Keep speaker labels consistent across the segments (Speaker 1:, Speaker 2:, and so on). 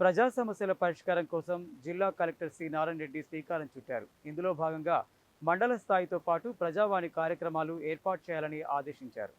Speaker 1: ప్రజా సమస్యల పరిష్కారం కోసం జిల్లా కలెక్టర్ సి నారాయణ రెడ్డి శ్రీకారం చుట్టారు. ఇందులో భాగంగా మండల స్థాయితో పాటు ప్రజావాణి కార్యక్రమాలు ఏర్పాటు చేయాలని ఆదేశించారు.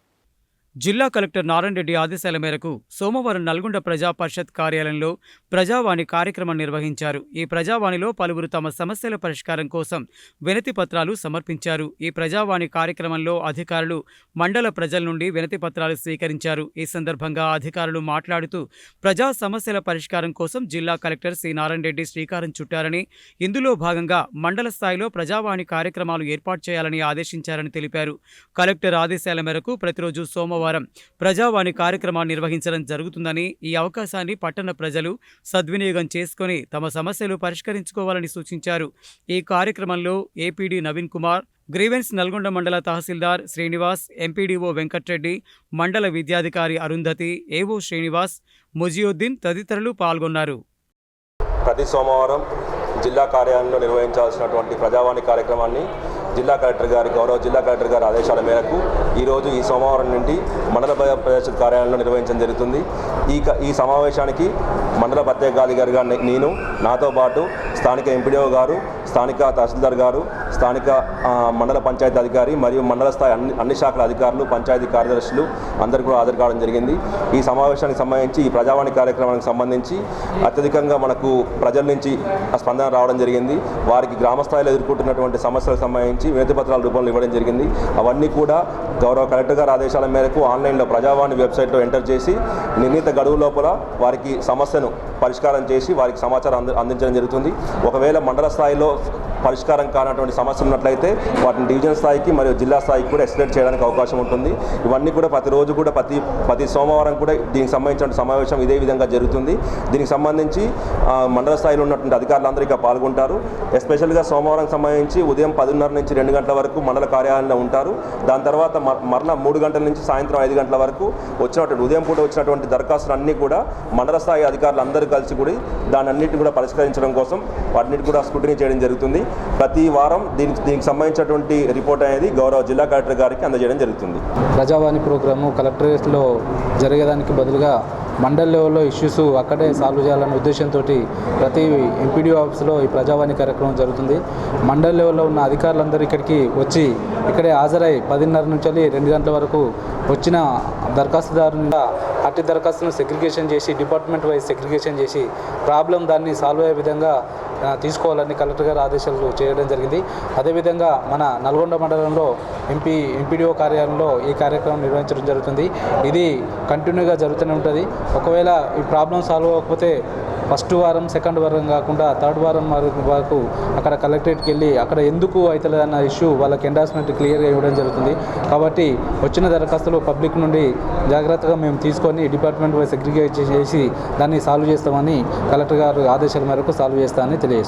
Speaker 1: జిల్లా కలెక్టర్ నారాయణ రెడ్డి ఆదేశాల మేరకు సోమవారం నల్గొండ ప్రజా పరిషత్ కార్యాలయంలో ప్రజావాణి కార్యక్రమం నిర్వహించారు. ఈ ప్రజావాణిలో పలువురు తమ సమస్యల పరిష్కారం కోసం వినతి పత్రాలు సమర్పించారు. ఈ ప్రజావాణి కార్యక్రమంలో అధికారులు మండల ప్రజల నుండి వినతి పత్రాలు స్వీకరించారు. ఈ సందర్భంగా అధికారులు మాట్లాడుతూ ప్రజా సమస్యల పరిష్కారం కోసం జిల్లా కలెక్టర్ సి నారాయణ రెడ్డి శ్రీకారం చుట్టారని ఇందులో భాగంగా మండల స్థాయిలో ప్రజావాణి కార్యక్రమాలు ఏర్పాటు చేయాలని ఆదేశించారని తెలిపారు. కలెక్టర్ ఆదేశాల మేరకు ప్రతిరోజు సోమవారం సోమవారం ప్రజావాణి కార్యక్రమాన్ని నిర్వహించడం జరుగుతుందని ఈ అవకాశాన్ని పట్టణ ప్రజలు సద్వినియోగం చేసుకుని తమ సమస్యలు పరిష్కరించుకోవాలని సూచించారు. ఈ కార్యక్రమంలో ఏపీడీ నవీన్ కుమార్ గ్రీవెన్స్ నల్గొండ మండల తహసీల్దార్ శ్రీనివాస్ ఎంపీడీఓ వెంకట్రెడ్డి మండల విద్యాధికారి అరుంధతి ఏవో శ్రీనివాస్ ముజియుద్దీన్ తదితరులు పాల్గొన్నారు.
Speaker 2: ప్రతి సోమవారం జిల్లా కార్యాలయంలో నిర్వహించాల్సినటువంటి ప్రజావాణి కార్యక్రమాన్ని జిల్లా కలెక్టర్ గారి గౌరవ జిల్లా కలెక్టర్ గారి ఆదేశాల మేరకు ఈరోజు ఈ సోమవారం నుండి మండల ప్రజా పరిషత్ కార్యాలయంలో నిర్వహించడం జరుగుతుంది. ఈ ఈ సమావేశానికి మండల ప్రత్యేకాధికారిగా నే- నేను నాతో పాటు స్థానిక ఎంపీడీఓ గారు స్థానిక తహసీల్దార్ గారు స్థానిక మండల పంచాయతీ అధికారి మరియు మండల స్థాయి అన్ని అన్ని శాఖల అధికారులు పంచాయతీ కార్యదర్శులు అందరూ కూడా హాజరు కావడం జరిగింది. ఈ సమావేశానికి సంబంధించి ఈ ప్రజావాణి కార్యక్రమానికి సంబంధించి అత్యధికంగా మనకు ప్రజల నుంచి స్పందన రావడం జరిగింది. వారికి గ్రామ స్థాయిలో ఎదుర్కొంటున్నటువంటి సమస్యలకు సంబంధించి వినతి పత్రాల రూపంలో ఇవ్వడం జరిగింది. అవన్నీ కూడా గౌరవ కలెక్టర్ గారి ఆదేశాల మేరకు ఆన్లైన్లో ప్రజావాణి వెబ్సైట్లో ఎంటర్ చేసి నిర్ణీత గడువు లోపల వారికి సమస్యను పరిష్కారం చేసి వారికి సమాచారం అందించడం జరుగుతుంది. ఒకవేళ మండల స్థాయిలో పరిష్కారం కానటువంటి సమస్యలు ఉన్నట్లయితే వాటిని డివిజన్ స్థాయికి మరియు జిల్లా స్థాయికి కూడా ఎక్స్ప్లెయిన్ చేయడానికి అవకాశం ఉంటుంది. ఇవన్నీ కూడా ప్రతిరోజు కూడా ప్రతి ప్రతి సోమవారం కూడా దీనికి సంబంధించిన సమావేశం ఇదే విధంగా జరుగుతుంది. దీనికి సంబంధించి మండల స్థాయిలో ఉన్నటువంటి అధికారులందరూ ఇక పాల్గొంటారు. ఎస్పెషల్గా సోమవారం సంబంధించి ఉదయం పదిన్నర నుంచి రెండు గంటల వరకు మండల కార్యాలయంలో ఉంటారు. దాని తర్వాత మ- మరలా మూడు గంటల నుంచి సాయంత్రం ఐదు గంటల వరకు వచ్చినటువంటి ఉదయం పూట వచ్చినటువంటి దరఖాస్తులు అన్నీ కూడా మండల స్థాయి అధికారులు అందరూ కలిసి కూడా దాని అన్నిటిని కూడా పరిష్కరించడం కోసం వాటిని కూడా స్క్రూటినీ చేయడం జరుగుతుంది. ప్రతి వారం దీనికి దీనికి సంబంధించినటువంటి రిపోర్ట్ అనేది గౌరవ జిల్లా కలెక్టర్ గారికి అందజేయడం జరుగుతుంది.
Speaker 3: ప్రజావాణి ప్రోగ్రాము కలెక్టరేట్లో జరిగేదానికి బదులుగా మండల్ లెవెల్లో ఇష్యూస్ అక్కడే సాల్వ్ చేయాలనే ఉద్దేశంతో ప్రతి ఎంపీడీ ఆఫీస్లో ఈ ప్రజావాణి కార్యక్రమం జరుగుతుంది. మండల్ లెవెల్లో ఉన్న అధికారులందరూ ఇక్కడికి వచ్చి ఇక్కడే హాజరై పదిన్నర నుంచి రెండు గంటల వరకు వచ్చిన దరఖాస్తుదారుని అట్టి దరఖాస్తును సెగ్రిగేషన్ చేసి డిపార్ట్మెంట్ వైజ్ సెగ్రిగేషన్ చేసి ప్రాబ్లం దాన్ని సాల్వ్ అయ్యే విధంగా తీసుకోవాలని కలెక్టర్ గారు ఆదేశాలు చేయడం జరిగింది. అదేవిధంగా మన నల్గొండ మండలంలో ఎంపీ ఎంపీడీఓ కార్యాలయంలో ఈ కార్యక్రమం నిర్వహించడం జరుగుతుంది. ఇది కంటిన్యూగా జరుగుతూనే ఉంటుంది. ఒకవేళ ఈ ప్రాబ్లం సాల్వ్ అవ్వకపోతే ఫస్ట్ వారం సెకండ్ వారం కాకుండా థర్డ్ వారం వరకు వరకు అక్కడ కలెక్టరేట్కి వెళ్ళి అక్కడ ఎందుకు అవుతలేదన్న ఇష్యూ వాళ్ళకి ఎండార్స్మెంట్ క్లియర్గా ఇవ్వడం జరుగుతుంది. కాబట్టి వచ్చిన దరఖాస్తులు పబ్లిక్ నుండి జాగ్రత్తగా మేము తీసుకొని డిపార్ట్మెంట్ వైజ్ సెగ్రిగేట్ చేసి దాన్ని సాల్వ్ చేస్తామని కలెక్టర్ గారు ఆదేశాల మేరకు సాల్వ్ చేస్తామని తెలియజేస్తాం